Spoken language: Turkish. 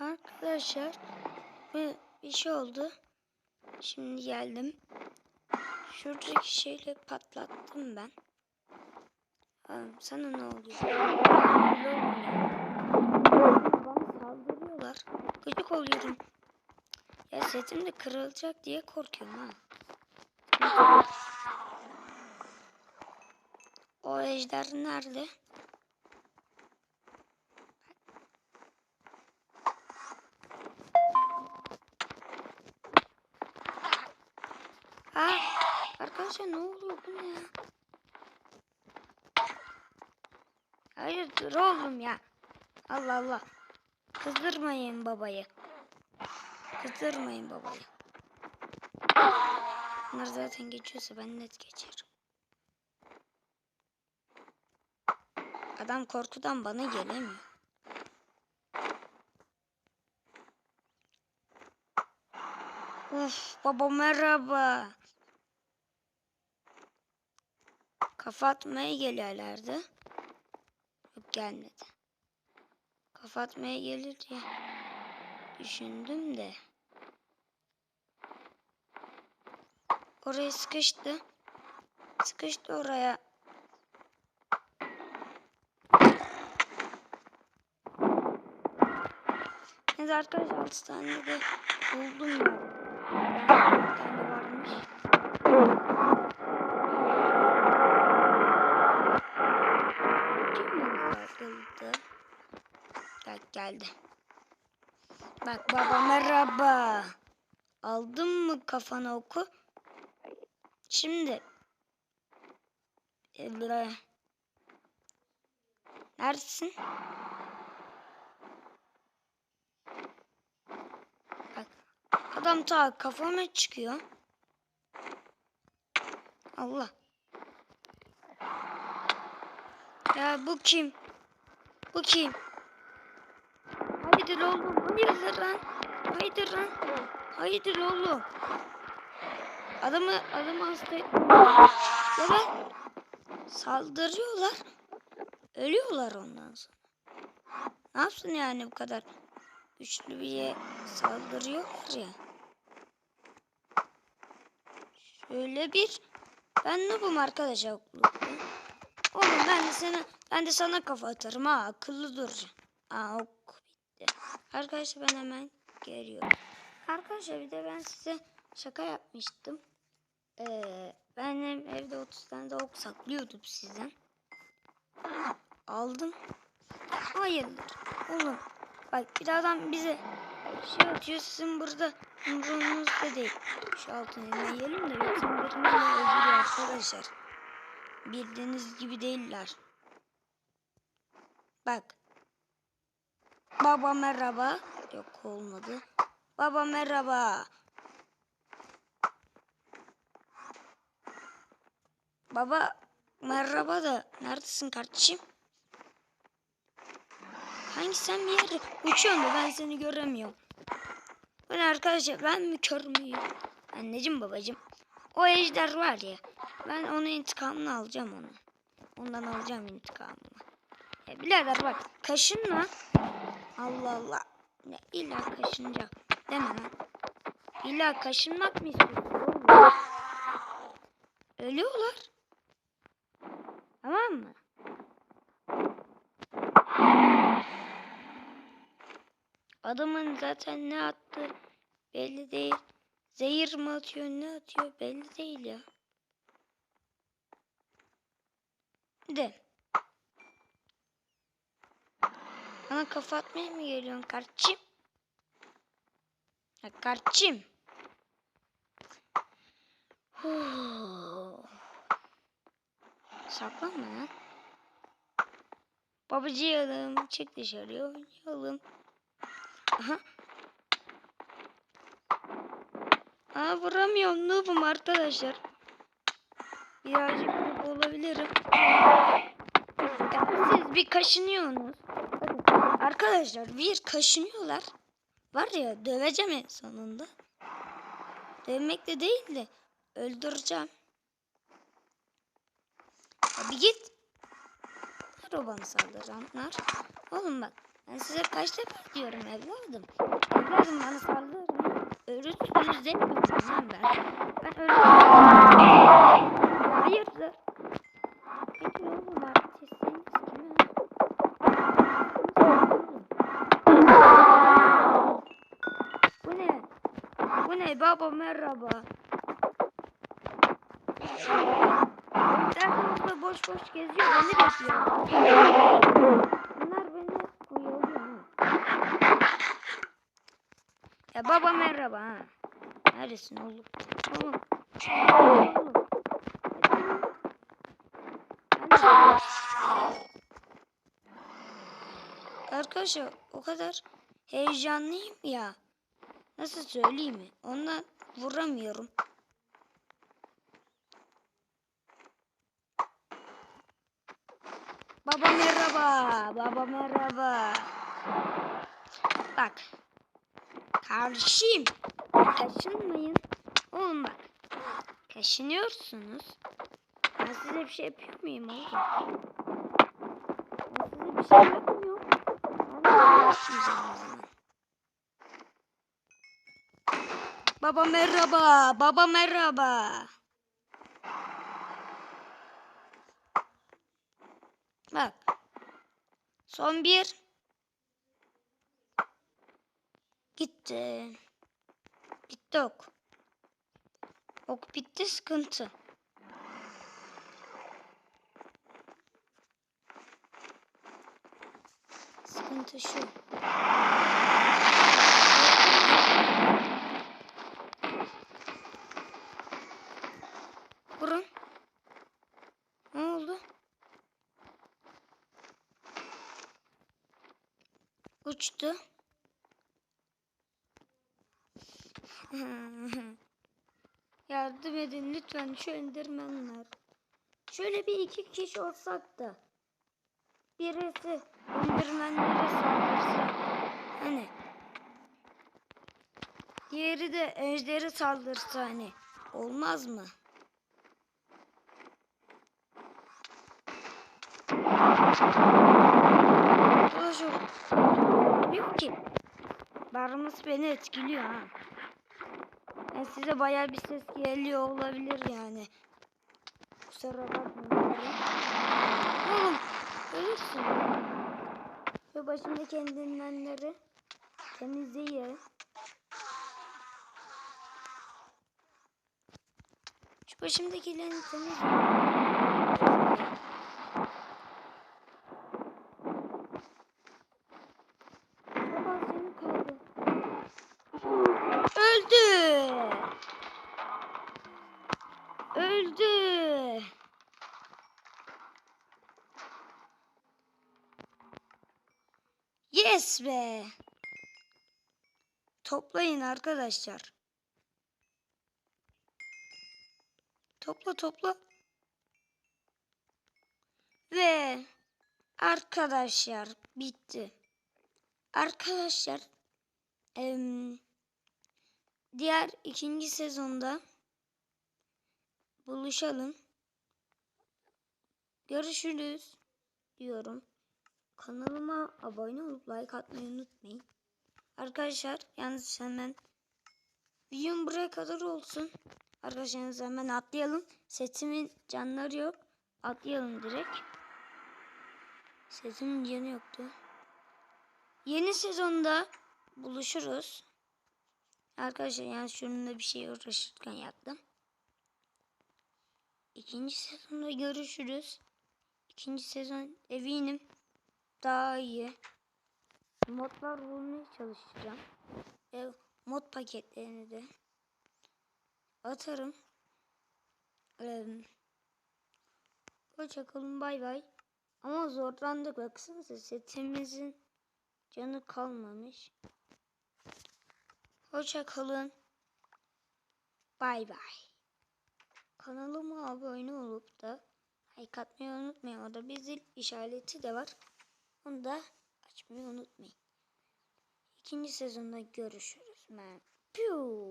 Arkadaşlar bir, bir şey oldu. Şimdi geldim. Şuradaki şeyle patlattım ben. Aa, sana ne oluyor? Bana saldırıyorlar. Gıcık oluyorum. Ya setim de kırılacak diye korkuyorum ha. O ejder nerede? Ha, arkadaşlar ne oluyor bu ne ya? Hayırdır oğlum ya? Allah Allah. Kızdırmayın babayı. Kızdırmayın babayı. Bunlar zaten geçiyorsa ben net geçerim. Adam korkudan bana gelemiyor. Uf baba merhaba. Kafa atmaya geliyorlardı. Yok gelmedi. Kafa atmaya gelir diye düşündüm de. Oraya sıkıştı. Sıkıştı oraya. Neyse arkadaşlar 6 tane de buldum ya. Bir tane varmış. Kim bana saldırdı? Gel geldi. Bak baba merhaba. Aldın mı kafana oku? Şimdi. e, buraya. Neredesin? Bak. Adam ta kafama çıkıyor. Allah. Ya bu kim? Bu kim? Haydi oğlum. Haydi lan. Haydi lan. Haydi oğlum. Adamı adamı hasta. Ya ben saldırıyorlar. Ölüyorlar ondan sonra. Ne yapsın yani bu kadar güçlü bir saldırıyorlar ya. Şöyle bir ben noobum arkadaşlar. Oğlum ben de sana ben de sana kafa atarım ha akıllı dur. Aa bitti. Arkadaşlar ben hemen geliyorum. Arkadaşlar bir de ben size şaka yapmıştım. Ee, ben evde 30 tane ok saklıyordum sizden. Aldım. Hayırdır. Oğlum bak bir adam bize şey atıyor sizin burada umurunuzda değil. Şu altın eline yiyelim de yoksa birini öldürüyor arkadaşlar. Bildiğiniz gibi değiller. Bak. Baba merhaba. Yok olmadı. Baba merhaba. Baba merhaba da neredesin kardeşim? Hangi sen bir yerde uçuyorsun da ben seni göremiyorum. Ben arkadaşlar ben mi kör müyüm? Anneciğim babacığım. O ejder var ya. Ben onun intikamını alacağım onu. Ondan alacağım intikamını. Ya birader bak kaşınma. Allah Allah. Ne illa kaşınacak. Deme lan. İlla kaşınmak mı istiyorsun? Ölüyorlar. Tamam mı? Adamın zaten ne attı belli değil. Zehir mi atıyor ne atıyor belli değil ya. De. Bana kafa atmaya mı geliyorsun kardeşim? Ya kardeşim. Saklanma lan. Babacığım çık dışarıya oynayalım. Aha. Aa vuramıyorum noobum arkadaşlar. Birazcık noob olabilirim. Ya siz bir kaşınıyorsunuz. Arkadaşlar bir kaşınıyorlar. Var ya döveceğim en sonunda. Dövmek de değil de öldüreceğim. Ya bir git. Bana saldıranlar? Oğlum bak Ben size kaç defa diyorum evladım. Evladım bana saldırın. Ölürsünüz demiyorum lan ben. Ben ölürsünüz. Hayırdır? Peki oğlum baba merhaba. Burada boş boş geziyor beni bekliyor. Bunlar beni uyuyor ha. Ya baba merhaba ha. Neredesin oğlum? Oğlum. Oğlum. Arkadaşlar o kadar heyecanlıyım ya. Nasıl söyleyeyim mi? Ondan vuramıyorum. Baba merhaba. Baba merhaba. Bak. Kardeşim. Kaşınmayın. Oğlum bak. Kaşınıyorsunuz. Ben size bir şey yapıyor muyum oğlum? Ben size bir şey yapmıyorum. Ben zaman. Baba merhaba. Baba merhaba. Bak. Son bir. Gitti. Bitti ok. Ok bitti sıkıntı. Sıkıntı şu. Vurun. Ne oldu? Uçtu. Yardım edin lütfen şu endirmenler. Şöyle bir iki kişi olsak da birisi endirmenlere saldırsa. Hani diğeri de ejderi saldırsa hani olmaz mı? Arkadaşlar yok ki. Barımız beni etkiliyor ha. Yani size bayağı bir ses geliyor olabilir yani. Kusura bakmayın. Oğlum ölürsün. Şu başımda kendindenleri temizleyin. Şu başımdakilerini temizleyin. Baba seni kaldı. Öldü. Öldü. Yes be. Toplayın arkadaşlar. Topla topla. Ve arkadaşlar bitti. Arkadaşlar em, diğer ikinci sezonda buluşalım. Görüşürüz diyorum. Kanalıma abone olup like atmayı unutmayın. Arkadaşlar yalnız hemen videom buraya kadar olsun. Arkadaşlar hemen atlayalım. Setimin canları yok. Atlayalım direkt. Setimin canı yoktu. Yeni sezonda buluşuruz. Arkadaşlar yani şununla bir şey uğraşırken yaptım. İkinci sezonda görüşürüz. İkinci sezon eminim daha iyi. Modlar bulmaya çalışacağım. Ve mod paketlerini de atarım. Ee, Hoşçakalın bay bay. Ama zorlandık baksanıza setimizin canı kalmamış. Hoşça kalın. Bay bay. Kanalıma abone olup da like atmayı unutmayın. Orada bir zil işareti de var. Onu da açmayı unutmayın. İkinci sezonda görüşürüz. Ben. Piu.